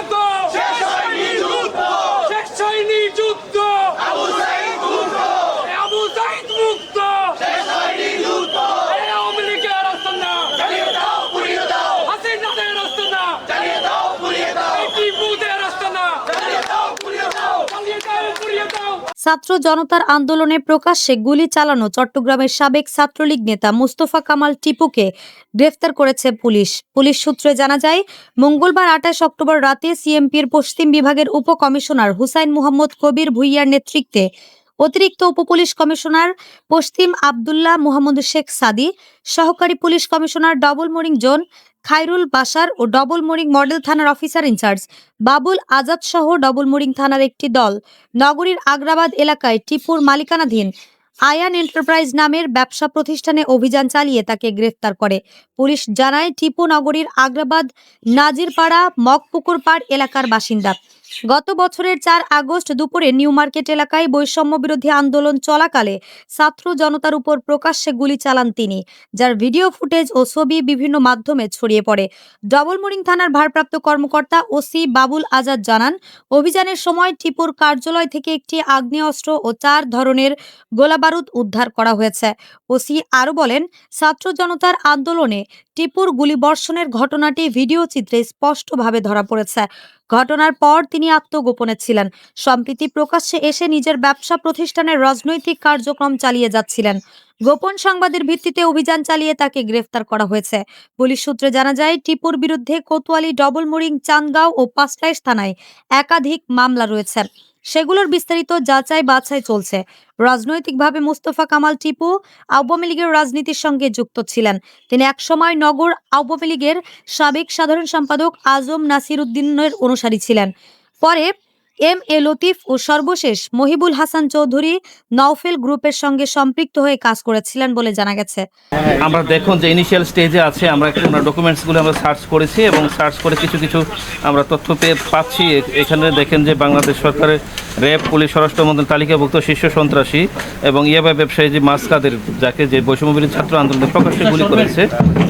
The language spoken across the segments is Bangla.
Presidente! ছাত্র জনতার আন্দোলনে প্রকাশ্যে গুলি চালানো চট্টগ্রামের সাবেক ছাত্রলীগ নেতা মুস্তফা কামাল টিপুকে গ্রেফতার করেছে পুলিশ। পুলিশ সূত্রে জানা যায়, মঙ্গলবার আঠাশ অক্টোবর রাতে সিএমপির পশ্চিম বিভাগের উপকমিশনার হুসাইন মোহাম্মদ কবির ভুইয়ার নেতৃত্বে অতিরিক্ত উপপুলিশ কমিশনার পশ্চিম আবদুল্লাহ মোহাম্মদ শেখ সাদি, সহকারী police commissioner Double Mooring zone, Khairul Basar ও ডবল মোরিং মডেল থানার officer in charge, Babul Azad সহ ডবল মোরিং থানার একটি দল, নগরীর আগ্রাবাদ এলাকায় টিপুর মালিকানাধীন আয়ান এন্টারপ্রাইজ নামের ব্যবসা প্রতিষ্ঠানে অভিযান চালিয়ে তাকে গ্রেফতার করে। পুলিশ জানায়, টিপু নগরীর আগ্রাবাদ, নাজিরপাড়া মগপুকুর পাড় এলাকার বাসিন্দা। গত বছরের চার আগস্ট দুপুরে নিউ মার্কেট এলাকায় বৈষম্য বিরোধী আন্দোলন চলাকালে ছাত্র জনতার উপর প্রকাশ্যে গুলি চালান তিনি, যার ভিডিও ফুটেজ ও ছবি বিভিন্ন মাধ্যমে ছড়িয়ে পড়ে। ডবলমোরিং থানার ভারপ্রাপ্ত কর্মকর্তা ওসি বাবুল আজাদ জানান, অভিযানের সময় টিপুর কার্যালয় থেকে একটি আগ্নেয়াস্ত্র ও চার ধরনের গোলাবারুদ উদ্ধার করা হয়েছে। ওসি আরও বলেন, ছাত্র জনতার আন্দোলনে টিপুর গুলিবর্ষণের ঘটনাটি ভিডিও চিত্রে স্পষ্টভাবে ধরা পড়েছে। ঘটনার পর তিনি আত্মগোপনে ছিলেন। সম্প্রতি প্রকাশ্যে এসে নিজের ব্যবসা প্রতিষ্ঠানের রাজনৈতিক কার্যক্রম চালিয়ে যাচ্ছিলেন। গোপন সংবাদের ভিত্তিতে অভিযান চালিয়ে তাকে গ্রেফতার করা হয়েছে। পুলিশ সূত্রে জানা যায়, টিপুর বিরুদ্ধে কোতোয়ালি ডবলমোরিং চান্দগাঁও ও পাঁচলাইশ থানায় একাধিক মামলা রয়েছে। সেগুলোর বিস্তারিত যাচাই বাছাই চলছে। রাজনৈতিকভাবে মুস্তফা কামাল টিপু আওয়ামী লীগের রাজনীতির সঙ্গে যুক্ত ছিলেন। তিনি একসময় নগর আওয়ামী লীগের সাবেক সাধারণ সম্পাদক আজম নাসির উদ্দিনের অনুসারী ছিলেন। পরে এম এ লতিফ ও সর্বশেষ মহিবুল হাসান চৌধুরী নওফেল গ্রুপের সঙ্গে সম্পৃক্ত হয়ে কাজ করেছিলেন বলে জানা গেছে। আমরা দেখুন যে ইনিশিয়াল স্টেজে আছে, আমরা আমরা ডকুমেন্টসগুলো আমরা সার্চ করেছি এবং সার্চ করে কিছু কিছু আমরা তথ্য পেয়ে পাচ্ছি। এখানে দেখেন যে বাংলাদেশ সরকারের র্যাব, পুলিশ স্বরাষ্ট্র মন্ত্রণালয় তালিকাভুক্ত শীর্ষ সন্ত্রাসী এবং ইয়াবা ব্যবসায়ী যে মাস কাদের যাকে যে বৈষম্য ছাত্র আন্দোলনে প্রকাশ্যে গুলি করেছে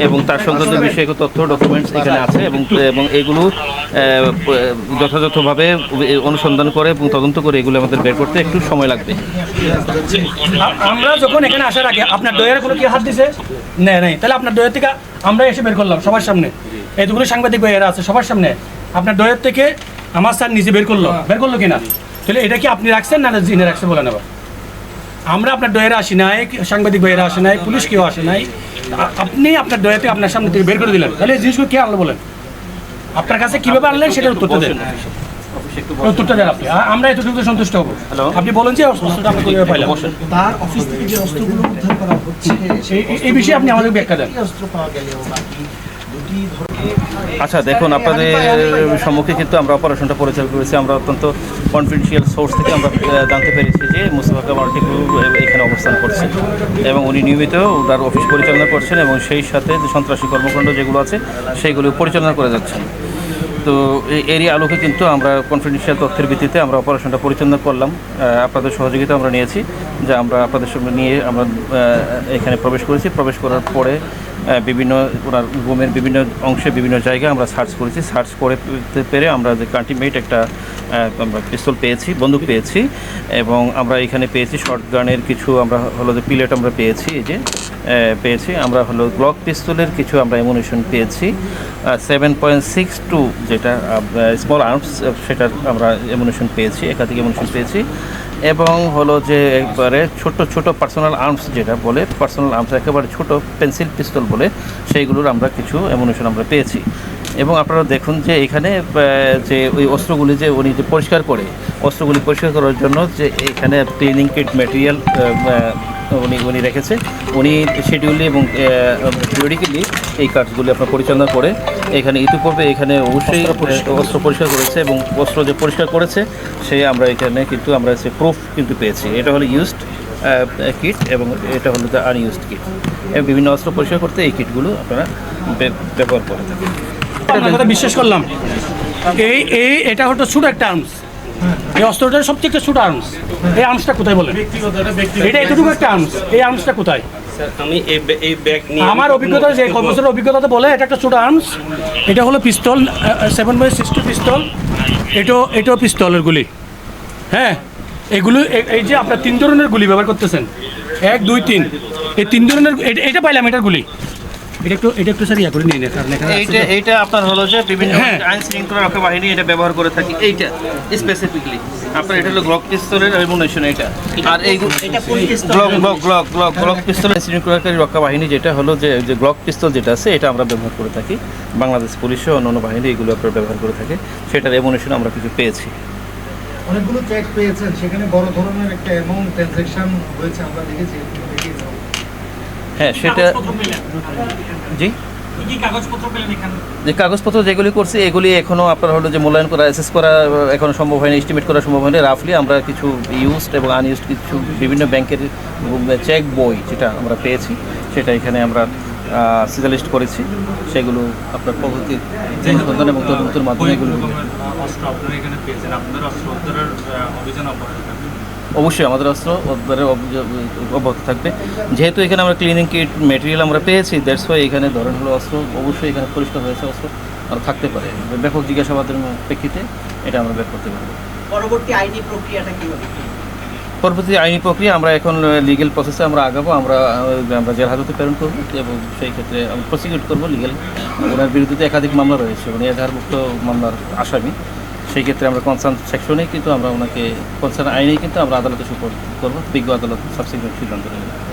এবং তার সংক্রান্ত বিষয়ে তথ্য ডকুমেন্টস এখানে আছে এবং এবং এগুলো যথাযথভাবে অনুসন্ধান করে এবং তদন্ত করে এগুলো আমাদের বের করতে একটু সময় লাগবে। আমরা যখন এখানে আসার আগে আপনার দয়ের কোনো কি হাত দিছে? নেই নাই তাহলে আপনার দয়ের থেকে আমরা এসে বের করলাম সবার সামনে। এতগুলো সাংবাদিক ভাইয়েরা আছে সবার সামনে। আপনার দয়ের থেকে আমার স্যার নিজে বের করল। বের করল কিনা? তাহলে এটা কি আপনি রাখছেন না জিনে রাখছে বলেন আবার আমরা আপনার দয়েরা আসি নাই, সাংবাদিক ভাইয়েরা আসে নাই, পুলিশ কেউ আসে নাই। আপনি আপনার দয়াতে আপনার সামনে থেকে বের করে দিলেন। তাহলে এই জিনিসগুলো কে আনলো বলেন? আপনার কাছে কীভাবে আনলেন সেটার উত্তরটা দেন। উত্তরটা দেন আপনি। আমরা এতটুকু সন্তুষ্ট হব। হ্যালো। আপনি বলেন যে অস্ত্রটা আমরা কীভাবে পাইলাম। তার অফিস থেকে যে অস্ত্রগুলো উদ্ধার করা হচ্ছে এই- বিষয়ে আপনি আমাদের ব্যাখ্যা দেন। অস্ত্র পাওয়া বাকি দুটি আচ্ছা দেখুন আপনাদের সম্মুখে কিন্তু আমরা অপারেশনটা পরিচালনা করেছি। আমরা অত্যন্ত কনফিডেন্সিয়াল সোর্স থেকে আমরা জানতে পেরেছি যে মুস্তফা কামাল টিপু এখানে অবস্থান করছেন এবং উনি নিয়মিত তার অফিস পরিচালনা করছেন এবং সেই সাথে যে সন্ত্রাসী কর্মকাণ্ড যেগুলো আছে সেইগুলো পরিচালনা করে যাচ্ছেন। তো এই এরিয়া আলোকে কিন্তু আমরা কনফিডেন্সিয়াল তথ্যের ভিত্তিতে আমরা অপারেশনটা পরিচালনা করলাম। আপনাদের সহযোগিতা আমরা নিয়েছি, যে আমরা আপনাদের সঙ্গে নিয়ে আমরা এখানে প্রবেশ করেছি। প্রবেশ করার পরে বিভিন্ন ওনার রুমের বিভিন্ন অংশে বিভিন্ন জায়গায় আমরা সার্চ করেছি। সার্চ করে পেরে আমরা যে কান্টিমেট একটা আমরা পিস্তল পেয়েছি, বন্দুক পেয়েছি এবং আমরা এখানে পেয়েছি শর্ট গানের কিছু, আমরা হলো যে পিলেট আমরা পেয়েছি, এই যে পেয়েছি। আমরা হলো গ্লক পিস্তলের কিছু আমরা এমুনেশন পেয়েছি সেভেন পয়েন্ট সিক্স টু যেটা স্মল আর্মস সেটার আমরা এমুনেশন পেয়েছি, একাধিক এমুনেশন পেয়েছি। এবং হলো যে একবারে ছোট ছোট পার্সোনাল আর্মস যেটা বলে পার্সোনাল আর্মস একেবারে ছোট পেন্সিল পিস্তল বলে, সেইগুলোর আমরা কিছু এমুনেশন আমরা পেয়েছি। এবং আপনারা দেখুন যে এখানে যে ওই অস্ত্রগুলি যে উনি যে পরিষ্কার করে অস্ত্রগুলি পরিষ্কার করার জন্য যে এখানে ক্লিনিং কিট ম্যাটেরিয়াল উনি উনি রেখেছে। উনি শিডিউলি এবং পিরিয়ডিক্যালি এই কাজগুলি আপনার পরিচালনা করে। এখানে ইতিপূর্বে এখানে অবশ্যই অস্ত্র পরিষ্কার করেছে এবং অস্ত্র যে পরিষ্কার করেছে সে আমরা এখানে কিন্তু আমরা সে প্রুফ কিন্তু পেয়েছি। এটা হলো ইউজড কিট এবং এটা হলো দ্য আনইউজড কিট এবং বিভিন্ন অস্ত্র পরিষ্কার করতে এই কিটগুলো আপনারা ব্যবহার করে থাকেন কথা বিশ্বাস করলাম। এই এই এটা হলো ছোট একটা আর্মস এই অস্ত্রটা সবচেয়ে একটা ছোট আর্মস এই আর্মসটা কোথায় বলেন? এটা এতটুকু একটা আর্মস এই আর্মসটা কোথায়? আমি এই ব্যাগ নিয়ে আমার অভিজ্ঞতা যে কোনো- কত বছরের অভিজ্ঞতা বলে এটা একটা ছোট আর্মস এটা হলো pistol seven by sixty pistol এটাও এটাও পিস্তলের গুলি। হ্যাঁ? এগুলো এই যে আপনার তিন ধরনের গুলি ব্যবহার করতেছেন। এক দুই তিন। এই তিন ধরনের এটা- এটা পাইলাম এটার গুলি। এটা একটু এটা একটু স্যার ইয়া করে নিয়ে কারণ এখানে এইটা যে- এইটা আপনার হলো যে বিভিন্ন হ্যাঁ। আইন শৃঙ্খলা রক্ষা বাহিনী এটা ব্যবহার করে থাকি। এইটা স্পেসিফিকলি আপনার এটা হলো গ্লক পিস্তলের এমুনেশন এটা আর এই Glock Glock Glock Glock Glock pistol আইন শৃঙ্খলাকারী রক্ষা বাহিনী যেটা হলো যে যে গ্লক পিস্তল যেটা আছে এটা আমরা ব্যবহার করে থাকি। বাংলাদেশ পুলিশ ও অন্যান্য বাহিনী এগুলো আপনারা ব্যবহার করে থাকে। সেটার এমুনেশন আমরা কিছু পেয়েছি। অনেকগুলো চেক পেয়েছেন সেখানে বড় ধরনের একটা অ্যামাউন্ট ট্রানজ্যাকশন হয়েছে আমরা দেখেছি হ্যাঁ সেটা জি? কি কাগজপত্র পেলেন এখানে? যে কাগজপত্র যেগুলি করছি এগুলি এখনও আপনার হলো যে মূল্যায়ন করা অ্যাসেস করা এখনও সম্ভব হয়নি এস্টিমেট করা সম্ভব হয়নি। রাফলি আমরা কিছু ইউজড এবং আনইউজড কিছু বিভিন্ন ব্যাংকের চেক বই যেটা আমরা পেয়েছি সেটা এখানে আমরা সিজালিস্ট করেছি। সেগুলো আপনার পদ্ধতি অনুসন্ধান এবং তদন্তের মাধ্যমে এগুলো অস্ত্র আপনারা এখানে পেয়েছেন। আপনাদের অস্ত্র উদ্ধারের আহ, অভিযান অব্যাহত অবশ্যই আমাদের অস্ত্র উদ্ধারের অব্যাহত থাকবে। যেহেতু এখানে আমরা ক্লিনিং কিট মেটেরিয়াল আমরা পেয়েছি দ্যাটস ওয়াই এখানে ধরেন হলো অস্ত্র অবশ্যই এখানে পরিষ্কার হয়েছে অস্ত্র আর থাকতে পারে। ব্যাপক জিজ্ঞাসাবাদের প্রেক্ষিতে এটা আমরা বের করতে পারব। পরবর্তী আইনি প্রক্রিয়াটা কি হবে পরবর্তী আইনি প্রক্রিয়া আমরা এখন লিগেল প্রসেসে আমরা আগাবো, আমরা আমরা জেল হাজতে প্রেরণ করব এবং সেই ক্ষেত্রে আমরা প্রসিকিউট করব লিগেল ওনার বিরুদ্ধে একাধিক মামলা রয়েছে উনি এধারভুক্ত মামলার আসামি। সেই ক্ষেত্রে আমরা কনসার্ন সেকশনেই কিন্তু আমরা ওনাকে কনসার্ন আইনেই কিন্তু আমরা আদালতে সুপোর্ট করব, বিজ্ঞ আদালত সাবসিকুয়েন্ট সিদ্ধান্ত নেবে।